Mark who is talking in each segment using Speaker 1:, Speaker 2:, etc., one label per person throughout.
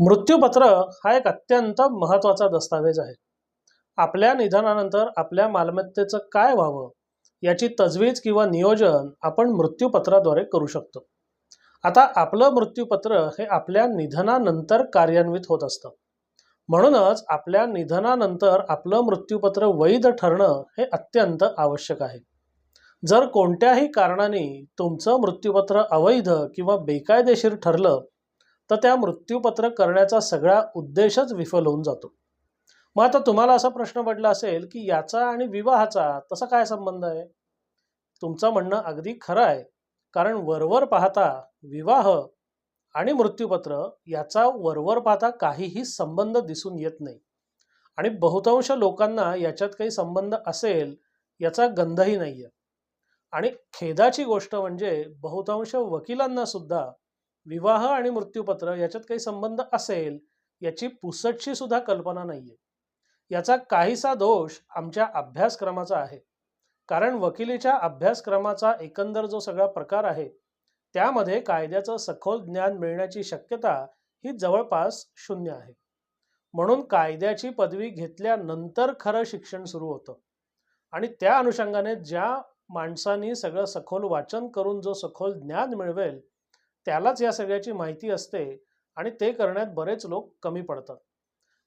Speaker 1: मृत्यूपत्र हा एक अत्यंत महत्त्वाचा दस्तावेज आहे. आपल्या निधनानंतर आपल्या मालमत्तेचं काय व्हावं याची तजवीज किंवा नियोजन आपण मृत्यूपत्राद्वारे करू शकतो. आता आपलं मृत्यूपत्र हे आपल्या निधनानंतर कार्यान्वित होत असतं. म्हणूनच आपल्या निधनानंतर आपलं मृत्यूपत्र वैध ठरणं हे अत्यंत आवश्यक आहे. जर कोणत्याही कारणाने तुमचं मृत्यूपत्र अवैध किंवा बेकायदेशीर ठरलं तर त्या मृत्यूपत्र करण्याचा सगळा उद्देशच विफल होऊन जातो. मग आता तुम्हाला असा प्रश्न पडला असेल की याचा आणि विवाहाचा तसा काय संबंध आहे? तुमचं म्हणणं अगदी खरं आहे. कारण वरवर पाहता विवाह आणि मृत्यूपत्र याचा वरवर पाहता काहीही संबंध दिसून येत नाही. आणि बहुतांश लोकांना याच्यात काही संबंध असेल याचा गंधही नाही आहे आणि खेदाची गोष्ट म्हणजे बहुतांश वकिलांना सुद्धा विवाह आणि मृत्यूपत्र याच्यात काही संबंध असेल याची पुसटशी सुद्धा कल्पना नाहीये. याचा काहीसा दोष आमच्या अभ्यासक्रमाचा आहे. कारण वकिलीच्या अभ्यासक्रमाचा एकंदर जो सगळा प्रकार आहे त्यामध्ये कायद्याचं सखोल ज्ञान मिळण्याची शक्यता ही जवळपास शून्य आहे. म्हणून कायद्याची पदवी घेतल्यानंतर खरं शिक्षण सुरू होतं. आणि त्या अनुषंगाने ज्या माणसांनी सगळं सखोल वाचन करून जो सखोल ज्ञान मिळवेल त्यालाच या सगळ्याची माहिती असते आणि ते करण्यात बरेच लोक कमी पडतात.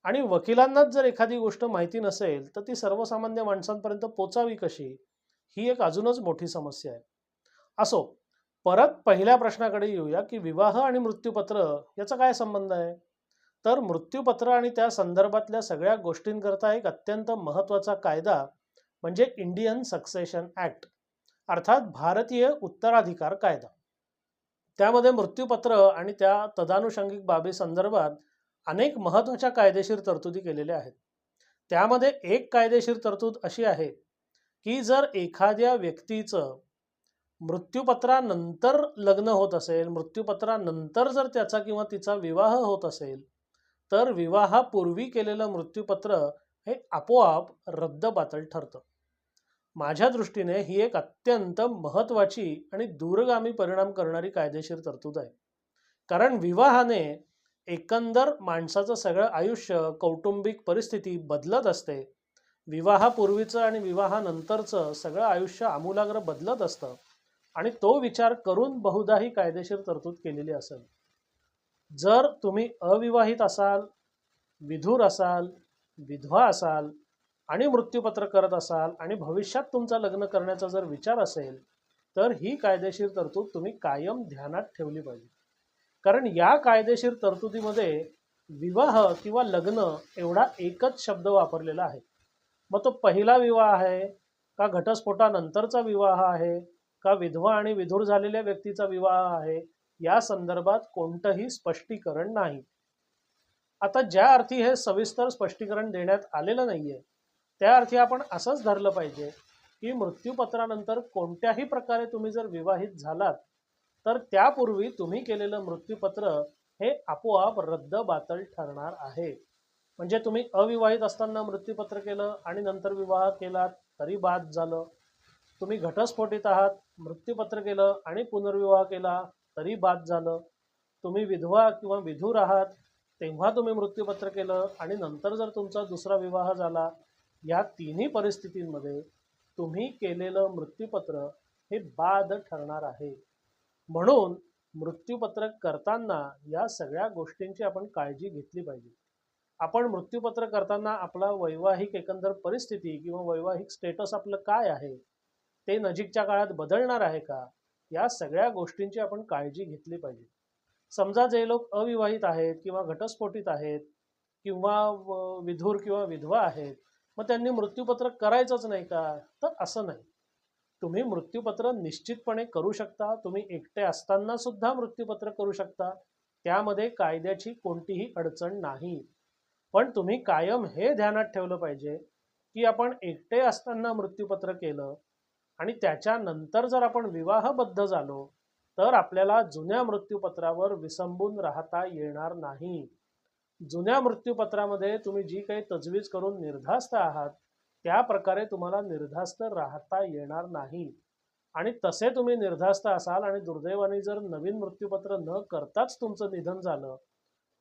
Speaker 1: आणि वकिलांनाच जर एखादी गोष्ट माहिती नसेल तर ती सर्वसामान्य माणसांपर्यंत पोचावी कशी? ही एक अजूनच मोठी समस्या आहे. असो परत पहिल्या प्रश्नाकडे येऊया की विवाह आणि मृत्यूपत्र याचा काय संबंध आहे? तर मृत्यूपत्र आणि त्या संदर्भातल्या सगळ्या गोष्टींकरता एक अत्यंत महत्त्वाचा कायदा म्हणजे इंडियन सक्सेशन ॲक्ट अर्थात भारतीय उत्तराधिकार कायदा. त्यामध्ये मृत्यूपत्र आणि त्या तदानुषंगिक बाबी संदर्भात अनेक महत्त्वाच्या कायदेशीर तरतुदी केलेल्या आहेत. त्यामध्ये एक कायदेशीर तरतूद अशी आहे की जर एखाद्या व्यक्तीचं मृत्यूपत्रानंतर लग्न होत असेल मृत्यूपत्रानंतर जर त्याचा किंवा तिचा विवाह होत असेल तर विवाहापूर्वी केलेलं मृत्यूपत्र हे आपोआप रद्दबातल ठरतं. माझ्या दृष्टीने ही एक अत्यंत महत्त्वाची आणि दूरगामी परिणाम करणारी कायदेशीर तरतूद आहे. कारण विवाहाने एकंदर माणसाचं सगळं आयुष्य कौटुंबिक परिस्थिती बदलत असते. विवाहापूर्वीचं आणि विवाहानंतरचं सगळं आयुष्य आमूलाग्र बदलत असतं आणि तो विचार करून बहुधा ही कायदेशीर तरतूद केलेली असेल. जर तुम्ही अविवाहित असाल विधूर असाल विधवा असाल आणि मृत्यूपत्र करत असाल आणि भविष्यात तुमचा लग्न करण्याचा जर विचार असेल तर ही कायदेशीर तरतूद तुम्ही कायम ध्यानात ठेवली पाहिजे. कारण या कायदेशीर तरतुदीमध्ये विवाह किंवा लग्न एवढा एकच शब्द वापरलेला आहे. मग तो पहिला विवाह आहे का घटस्फोटानंतरचा विवाह आहे का विधवा आणि विधूर झालेल्या व्यक्तीचा विवाह आहे या संदर्भात कोणतंही स्पष्टीकरण नाही. आता ज्या अर्थी हे सविस्तर स्पष्टीकरण देण्यात आलेलं नाहीये त्या अर्थी आपण असंच धरलं पाहिजे की मृत्यूपत्रानंतर कोणत्याही प्रकारे तुम्ही जर विवाहित झालात तर त्यापूर्वी तुम्ही केलेलं मृत्यूपत्र हे आपोआप रद्द बातल ठरणार आहे. म्हणजे तुम्ही अविवाहित असताना मृत्यूपत्र केलं आणि नंतर विवाह केलात तरी बाद झालं. तुम्ही घटस्फोटीत आहात मृत्यूपत्र केलं आणि पुनर्विवाह केला तरी बाद झालं. तुम्ही विधवा किंवा विधूर आहात तेव्हा तुम्ही मृत्यूपत्र केलं आणि नंतर जर तुमचा दुसरा विवाह झाला या तिन्ही परिस्थितींमध्ये तुम्ही केलेलं मृत्यूपत्र हे बाद ठरणार आहे. म्हणून मृत्यूपत्र करताना या सगळ्या गोष्टींची आपण काळजी घेतली पाहिजे. आपण मृत्यूपत्र करताना आपला वैवाहिक एकंदर परिस्थिती किंवा वैवाहिक स्टेटस आपलं काय आहे ते नजीकच्या काळात बदलणार आहे का या सगळ्या गोष्टींची आपण काळजी घेतली पाहिजे. समजा जे लोक अविवाहित आहेत किंवा घटस्फोटित आहेत किंवा विधूर किंवा विधवा आहेत मग त्यांनी मृत्यूपत्र करायचंच नाही का? तर असं नाही. तुम्ही मृत्यूपत्र निश्चितपणे करू शकता. तुम्ही एकटे असताना सुद्धा मृत्यूपत्र करू शकता. त्यामध्ये कायद्याची कोणतीही अडचण नाही. पण तुम्ही कायम हे ध्यानात ठेवलं पाहिजे की आपण एकटे असताना मृत्यूपत्र केलं आणि त्याच्यानंतर जर आपण विवाहबद्ध झालो तर आपल्याला जुन्या मृत्यूपत्रावर विसंबून राहता येणार नाही. जुन्या मृत्यूपत्रामध्ये तुम्ही जी काही तजवीज करून निर्धास्त आहात त्या प्रकारे तुम्हाला निर्धास्त राहता येणार नाही. आणि तसे तुम्ही निर्धास्त असाल आणि दुर्दैवाने जर नवीन मृत्यूपत्र न करताच तुमचं निधन झालं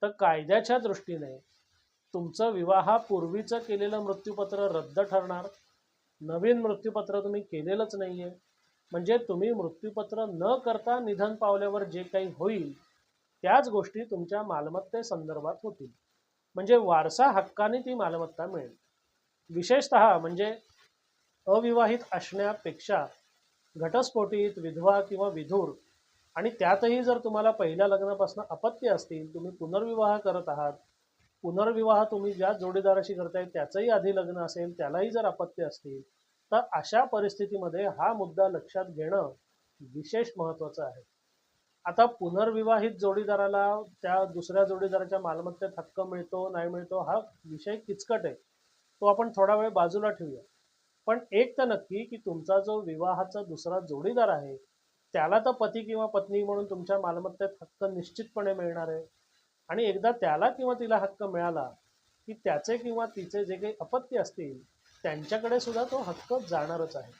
Speaker 1: तर कायद्याच्या दृष्टीने तुमचं विवाहापूर्वीचं केलेलं मृत्यूपत्र रद्द ठरणार. नवीन मृत्यूपत्र तुम्ही केलेलंच नाही आहे म्हणजे तुम्ही मृत्यूपत्र न करता निधन पावल्यावर जे काही होईल त्याच गोष्टी तुमच्या मालमत्तेसंदर्भात होतील. म्हणजे वारसा हक्काने ती मालमत्ता मिळेल. विशेषत म्हणजे अविवाहित असण्यापेक्षा घटस्फोटीत विधवा किंवा विधूर आणि त्यातही जर तुम्हाला पहिल्या लग्नापासून अपत्य असतील तुम्ही पुनर्विवाह करत आहात पुनर्विवाह तुम्ही ज्या जोडीदाराशी करताय त्याचंही आधी लग्न असेल त्यालाही जर अपत्य असतील तर अशा परिस्थितीमध्ये हा मुद्दा लक्षात घेणं विशेष महत्त्वाचं आहे. आता पुनर्विवाहित जोडीदाराला त्या दुसऱ्या जोडीदाराच्या मालमत्तेत हक्क मिळतो नाही मिळतो हा विषय किचकट आहे. तो आपण थोडा वेळ बाजूला ठेवूया. पण एक तर नक्की की तुमचा जो विवाहाचा दुसरा जोडीदार आहे त्याला तर पती किंवा पत्नी म्हणून तुमच्या मालमत्तेत हक्क निश्चितपणे मिळणार आहे. आणि एकदा त्याला किंवा तिला हक्क मिळाला की त्याचे किंवा तिचे जे काही अपत्य असतील त्यांच्याकडे सुद्धा तो हक्क जाणारच आहे.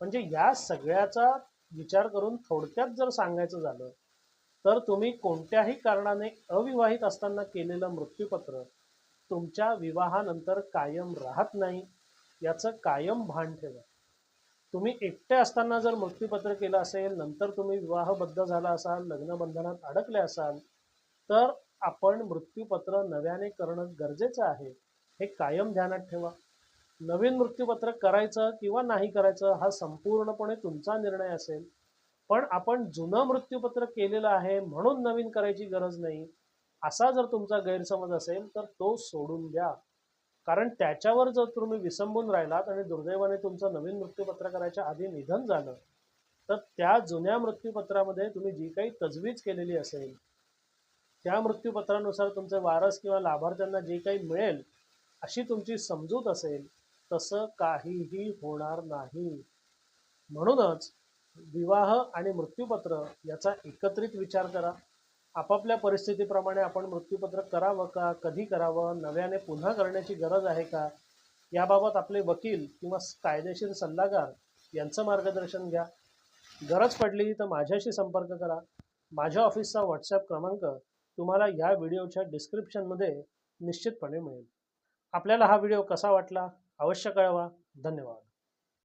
Speaker 1: म्हणजे या सगळ्याचा विचार करून थोडक्यात जर सांगायचं झालं तर तुम्ही कोणत्याही कारणाने अविवाहित असताना केलेलं मृत्यूपत्र तुमच्या विवाहानंतर कायम राहत नाही याचं कायम भान ठेवा. तुम्ही एकटे असताना जर मृत्यूपत्र केलं असेल नंतर तुम्ही विवाहबद्ध झाला असाल लग्नबंधनात अडकले असाल तर आपण मृत्यूपत्र नव्याने करणं गरजेचं आहे हे कायम ध्यानात ठेवा. नवीन मृत्यूपत्र करायचं किंवा नाही करायचं हा संपूर्णपणे तुमचा निर्णय असेल. पण आपण जुनं मृत्यूपत्र केलेलं आहे म्हणून नवीन करायची गरज नाही. असा जर तुमचा गैरसमज असेल तर तो सोडून द्या. कारण त्याच्यावर जर तुम्ही विसंबून राहिलात आणि दुर्दैवाने तुमचं नवीन मृत्यूपत्र करायच्या आधी निधन झालं तर त्या जुन्या मृत्यूपत्रामध्ये तुम्ही जी काही तजवीज केलेली असेल त्या मृत्यूपत्रानुसार तुमचे वारस किंवा लाभार्थ्यांना जे काही मिळेल अशी तुमची समजूत असेल तसं काहीही होणार नाही. म्हणूनच विवाह आणि मृत्यूपत्र याचा एकत्रित विचार करा. आपापल्या परिस्थितीप्रमाणे आपण मृत्यूपत्र करावं का कधी करावं नव्याने पुन्हा करण्याची गरज आहे का? याबाबत आपले वकील किंवा कायदेशीर सल्लागार यांचं मार्गदर्शन घ्या. गरज पडली तर माझ्याशी संपर्क करा. माझ्या ऑफिसचा व्हॉट्सॲप क्रमांक तुम्हाला या व्हिडिओच्या डिस्क्रिप्शनमध्ये निश्चितपणे मिळेल. आपल्याला हा व्हिडिओ कसा वाटला? अवश्य कळवा. धन्यवाद.